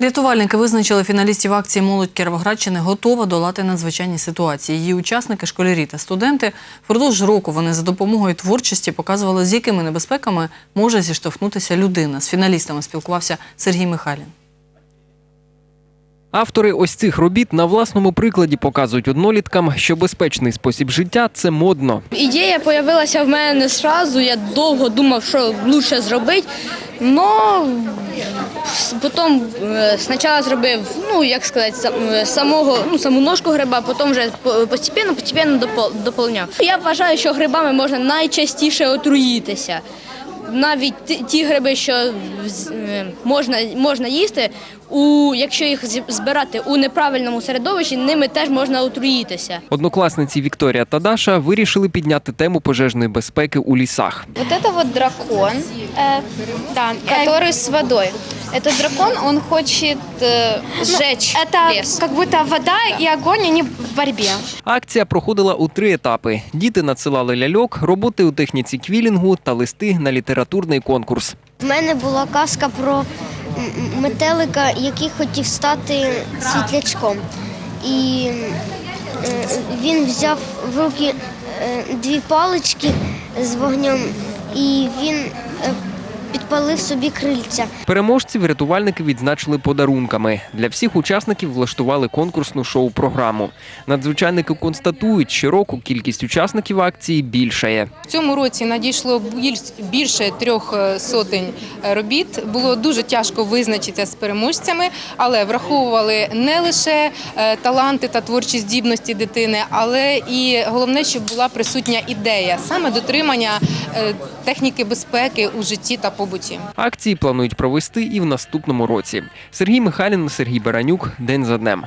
Рятувальники визначили фіналістів акції Молодь Кіровоградщини готова долати надзвичайні ситуації. Її учасники, школярі та студенти. Впродовж року вони за допомогою творчості показували, з якими небезпеками може зіштовхнутися людина. З фіналістами спілкувався Сергій Михайлін. Автори ось цих робіт на власному прикладі показують одноліткам, що безпечний спосіб життя це модно. Ідея з'явилася в мене не сразу. Я довго думав, що краще зробити. Но потім е, спочатку зробив, ну як сказати, е, самого, ну, саму ножку гриба, потім вже по- постепенно, постепенно доповняв. Я вважаю, що грибами можна найчастіше отруїтися Навіть ті- ті гриби, що з- е, можна, можна їсти, у, якщо їх зі- збирати у неправильному середовищі, ними теж можна отруїтися. Однокласниці Вікторія та Даша вирішили підняти тему пожежної безпеки у лісах. Вот это вот дракон, э, да, который с водой. Этот дракон, он хочет э, сжечь Это лес. как будто вода и огонь, они в борьбе. Акція проходила у три етапи: діти надсилали ляльок, роботи у техніці квілінгу та листи на літературний конкурс. В мене була казка про м, метелика, який хотів стати світлячком. І е, він взяв в руки е, дві палички з вогнем, і він е, підпалив собі крильця. Переможців рятувальники відзначили подарунками. Для всіх учасників влаштували конкурсну шоу-програму. Надзвичайники констатують, що року кількість учасників акції більшає. В цьому році надійшло більш- більше трьох е, сотень е, робіт. Було дуже тяжко визначитися з переможцями, але враховували не лише е, таланти та творчі здібності дитини, але і головне, щоб була присутня ідея саме дотримання техніки безпеки у житті та побуті. Акції планують провести і в наступному році. Сергій Михайлін, Сергій Баранюк. День за днем.